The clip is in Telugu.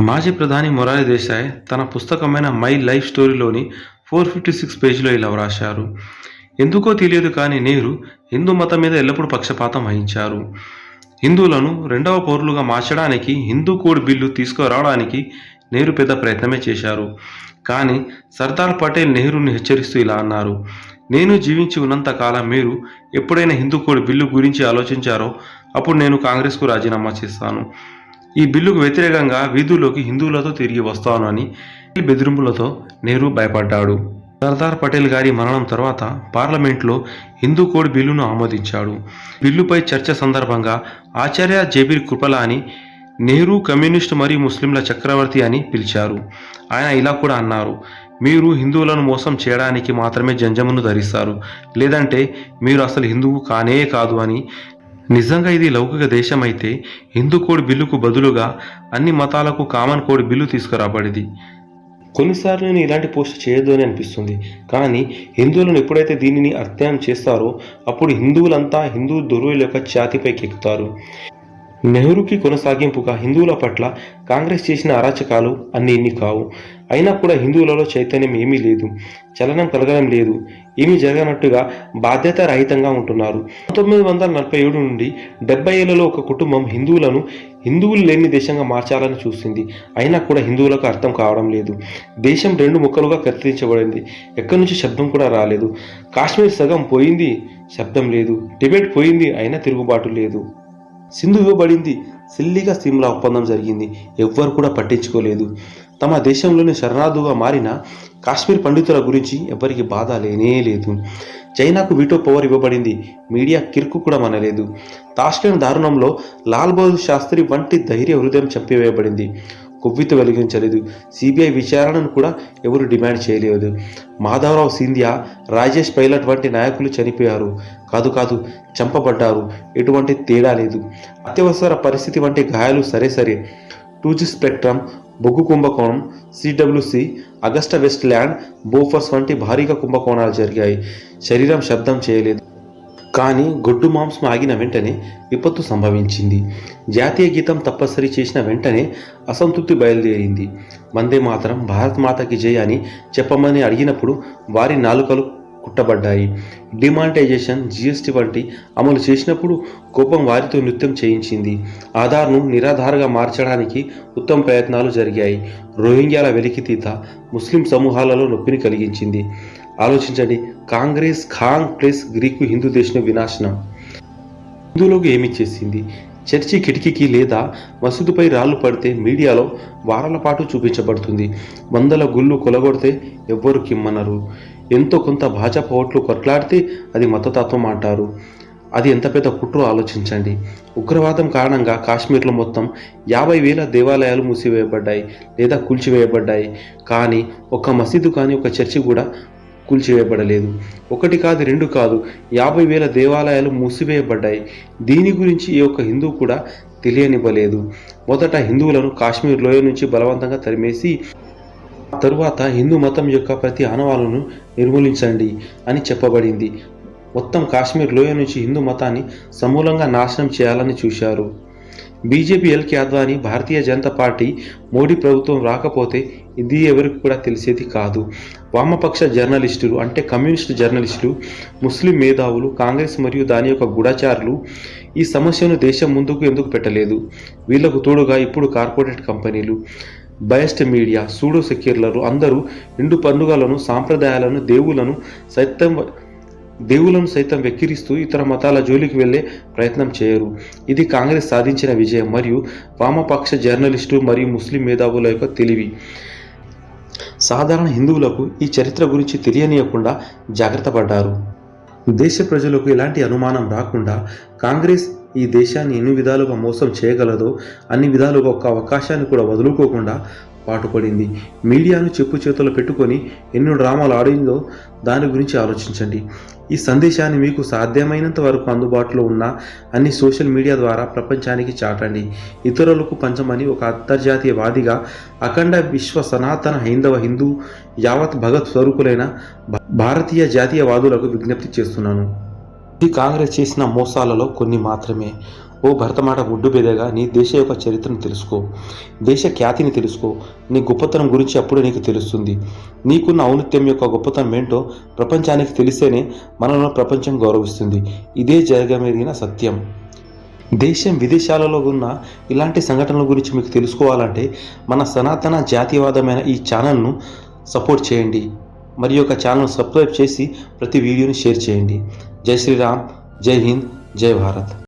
మాజీ ప్రధాని మొరారి దేశాయ్ తన పుస్తకమైన మై లైఫ్ స్టోరీలోని ఫోర్ ఫిఫ్టీ సిక్స్ పేజీలో ఇలా వ్రాశారు. ఎందుకో తెలియదు కానీ నెహ్రూ హిందూ మతం మీద ఎల్లప్పుడూ పక్షపాతం వహించారు. హిందువులను రెండవ పౌరులుగా మార్చడానికి హిందూ కోడ్ బిల్లు తీసుకురావడానికి నెహ్రూ పెద్ద ప్రయత్నమే చేశారు. కానీ సర్దార్ పటేల్ నెహ్రూని హెచ్చరిస్తూ ఇలా అన్నారు. నేను జీవించి ఉన్నంత కాలం మీరు ఎప్పుడైనా హిందూ కోడ్ బిల్లు గురించి ఆలోచించారో అప్పుడు నేను కాంగ్రెస్కు రాజీనామా చేస్తాను. ఈ బిల్లుకు వ్యతిరేకంగా వీధుల్లోకి హిందువులతో తిరిగి వస్తాను అని బెదిరింపులతో నెహ్రూ భయపడ్డాడు. సర్దార్ పటేల్ గారి మరణం తర్వాత పార్లమెంట్లో హిందూ కోడ్ బిల్లును ఆమోదించాడు. బిల్లుపై చర్చ సందర్భంగా ఆచార్య జబీర్ కృపలాని నెహ్రూ కమ్యూనిస్టు మరియు ముస్లింల చక్రవర్తి అని పిలిచారు. ఆయన ఇలా కూడా అన్నారు మీరు హిందువులను మోసం చేయడానికి మాత్రమే జంజమును ధరిస్తారు. లేదంటే మీరు అసలు హిందువు కానే కాదు అని నిజంగా ఇది లౌకిక దేశం అయితే హిందూ కోడ్ బిల్లుకు బదులుగా అన్ని మతాలకు కామన్ కోడ్ బిల్లు తీసుకురాబడింది. కొన్నిసార్లు నేను ఇలాంటి పోస్ట్ చేయొద్దు అని అనిపిస్తుంది. కానీ హిందువులను ఎప్పుడైతే దీనిని అధ్యయనం చేస్తారో అప్పుడు హిందువులంతా హిందూ దుర్వుల యొక్క ఛాతిపైకి ఎక్కుతారు నెహ్రూకి కొనసాగింపుగా హిందువుల పట్ల కాంగ్రెస్ చేసిన అరాచకాలు అన్ని ఇన్ని కావు. అయినా కూడా హిందువులలో చైతన్యం ఏమీ లేదు. చలనం కలగడం లేదు. ఏమీ జరగనట్టుగా బాధ్యత రహితంగా ఉంటున్నారు. పంతొమ్మిది వందల నలభై ఏడు నుండి డెబ్బై ఏళ్ళలో ఒక కుటుంబం హిందువులను హిందువులు లేని దేశంగా మార్చాలని చూసింది. అయినా కూడా హిందువులకు అర్థం కావడం లేదు. దేశం రెండు ముక్కలుగా కత్తిరించబడింది. ఎక్కడి నుంచి శబ్దం కూడా రాలేదు. కాశ్మీర్ సగం పోయింది శబ్దం లేదు. టిబెట్ పోయింది అయినా తిరుగుబాటు లేదు. సింధు ఇవ్వబడింది. సిల్లిగా సిమ్లా ఒప్పందం జరిగింది. ఎవ్వరు కూడా పట్టించుకోలేదు. తమ దేశంలోని శరణార్థుగా మారిన కాశ్మీర్ పండితుల గురించి ఎవ్వరికి బాధ లేనే లేదు. చైనాకు వీటో పవర్ ఇవ్వబడింది. మీడియా కిర్కు కూడా మనలేదు. తాష్కెంట్ దారుణంలో లాల్ బహదూర్ శాస్త్రి వంటి ధైర్య హృదయం చెప్పివేయబడింది కొవ్విత వెలిగించలేదు. సిబిఐ విచారణను కూడా ఎవరు డిమాండ్ చేయలేదు. మాధవరావు సింధియా రాజేష్ పైలట్ వంటి నాయకులు చనిపోయారు. కాదు కాదు చంపబడ్డారు. ఎటువంటి తేడా లేదు. అత్యవసర పరిస్థితి వంటి గాయాలు సరే సరే. టూ జీ స్పెక్ట్రమ్ బొగ్గు కుంభకోణం CWC Agusta Westland Bofors వంటి భారీగా కుంభకోణాలు జరిగాయి. శరీరం శబ్దం చేయలేదు. కానీ గొడ్డు మాంసం ఆగిన వెంటనే విపత్తు సంభవించింది. జాతీయ గీతం తప్పనిసరి చేసిన వెంటనే అసంతృప్తి బయలుదేరింది. వందే మాత్రం భారత్ మాతకి జయ అని చెప్పమని అడిగినప్పుడు వారి నాలుకలు కుట్టబడ్డాయి. డిమానిటైజేషన్ జిఎస్టీ వంటి అమలు చేసినప్పుడు కోపం వారితో నృత్యం చేయించింది. ఆధార్ను నిరాధారగా మార్చడానికి ఉత్తమ ప్రయత్నాలు జరిగాయి. రోహింగ్యాల వెలికితీత ముస్లిం సమూహాలలో నొప్పిని కలిగించింది. ఆలోచించండి. కాంగ్రెస్ ఖాంగ్ ప్లస్ గ్రీకు హిందూ దేశం వినాశనం. హిందువులకు ఏమి చేసింది? చర్చి కిటికీకి లేదా మసీదుపై రాళ్ళు పడితే మీడియాలో వారాల పాటు చూపించబడుతుంది. వందల గుళ్ళు కొలగొడితే ఎవ్వరు కిమ్మనరు. ఎంతో కొంత భాజపా ఓట్లు కొట్లాడితే అది మతతత్వం అంటారు. అది ఎంత పెద్ద కుట్రో ఆలోచించండి. ఉగ్రవాదం కారణంగా కాశ్మీర్లో మొత్తం యాభై వేల దేవాలయాలు మూసివేయబడ్డాయి లేదా కూల్చివేయబడ్డాయి. కానీ ఒక మసీదు కానీ ఒక చర్చి కూడా కూల్చివేయబడలేదు ఒకటి కాదు రెండు కాదు యాభై వేల దేవాలయాలు మూసివేయబడ్డాయి. దీని గురించి ఏ ఒక్క హిందూ కూడా తెలియనివ్వలేదు. మొదట హిందువులను కాశ్మీర్ లోయ నుంచి బలవంతంగా తరిమేసి తరువాత హిందూ మతం యొక్క ప్రతి ఆనవాలను నిర్మూలించండి అని చెప్పబడింది. మొత్తం కాశ్మీర్ లోయ నుంచి హిందూ మతాన్ని సమూలంగా నాశనం చేయాలని చూశారు. BJP L K Advani Bharatiya Janata Party Modi ప్రభుత్వం రాకపోతే ఇది ఎవరికి కూడా తెలిసేది కాదు. వామపక్ష జర్నలిస్టులు అంటే కమ్యూనిస్టు జర్నలిస్టులు ముస్లిం మేధావులు కాంగ్రెస్ మరియు దాని యొక్క గూఢచారులు ఈ సమస్యను దేశం ముందుకు ఎందుకు పెట్టలేదు? వీళ్ళకు తోడుగా ఇప్పుడు కార్పొరేట్ కంపెనీలు బయస్ట్ మీడియా సూడో సెక్యులర్లు అందరూ రెండు పండుగలను సాంప్రదాయాలను దేవులను సైతం దేవులను సైతం వెక్కిరిస్తూ ఇతర మతాల జోలికి వెళ్ళే ప్రయత్నం చేయరు. ఇది కాంగ్రెస్ సాధించిన విజయం మరియు వామపక్ష జర్నలిస్టు మరియు ముస్లిం మేధావుల యొక్క తెలివి. సాధారణ హిందువులకు ఈ చరిత్ర గురించి తెలియనీయకుండా జాగ్రత్త పడ్డారు. దేశ ప్రజలకు ఎలాంటి అనుమానం రాకుండా కాంగ్రెస్ ఈ దేశాన్ని ఎన్ని విధాలుగా మోసం చేయగలదో అన్ని విధాలుగా ఒక్క అవకాశాన్ని కూడా వదులుకోకుండా పాటుపడింది. మీడియాను చెప్పు చేతులు పెట్టుకొని ఎన్నో డ్రామాలు ఆడిందో దాని గురించి ఆలోచించండి. ఈ సందేశాన్ని మీకు సాధ్యమైనంత వరకు అందుబాటులో ఉన్న అన్ని సోషల్ మీడియా ద్వారా ప్రపంచానికి చాటండి. ఇతరులకు పంచమని ఒక అంతర్జాతీయవాదిగా అఖండ విశ్వ సనాతన హైందవ హిందూ యావత్ భగత్ స్వరూపులైన భా- భారతీయ జాతీయవాదులకు విజ్ఞప్తి చేస్తున్నాను. ఇది కాంగ్రెస్ చేసిన మోసాలలో కొన్ని మాత్రమే. ఓ భరతమాట ఒడ్డు బెదగా నీ దేశ యొక్క చరిత్రను తెలుసుకో దేశ ఖ్యాతిని తెలుసుకో నీ గొప్పతనం గురించి అప్పుడే నీకు తెలుస్తుంది. నీకున్న ఔన్నత్యం యొక్క గొప్పతనం ఏంటో ప్రపంచానికి తెలిస్తేనే మనలో ప్రపంచం గౌరవిస్తుంది. ఇదే జరగమెరిగిన సత్యం. దేశం విదేశాలలో ఉన్న ఇలాంటి సంఘటనల గురించి మీకు తెలుసుకోవాలంటే మన సనాతన జాతీయవాదమైన ఈ ఛానల్ను సపోర్ట్ చేయండి. మరి యొక్క ఛానల్ సబ్స్క్రైబ్ చేసి ప్రతి వీడియోని షేర్ చేయండి. జై శ్రీరామ్ జై హింద్ జై భారత్.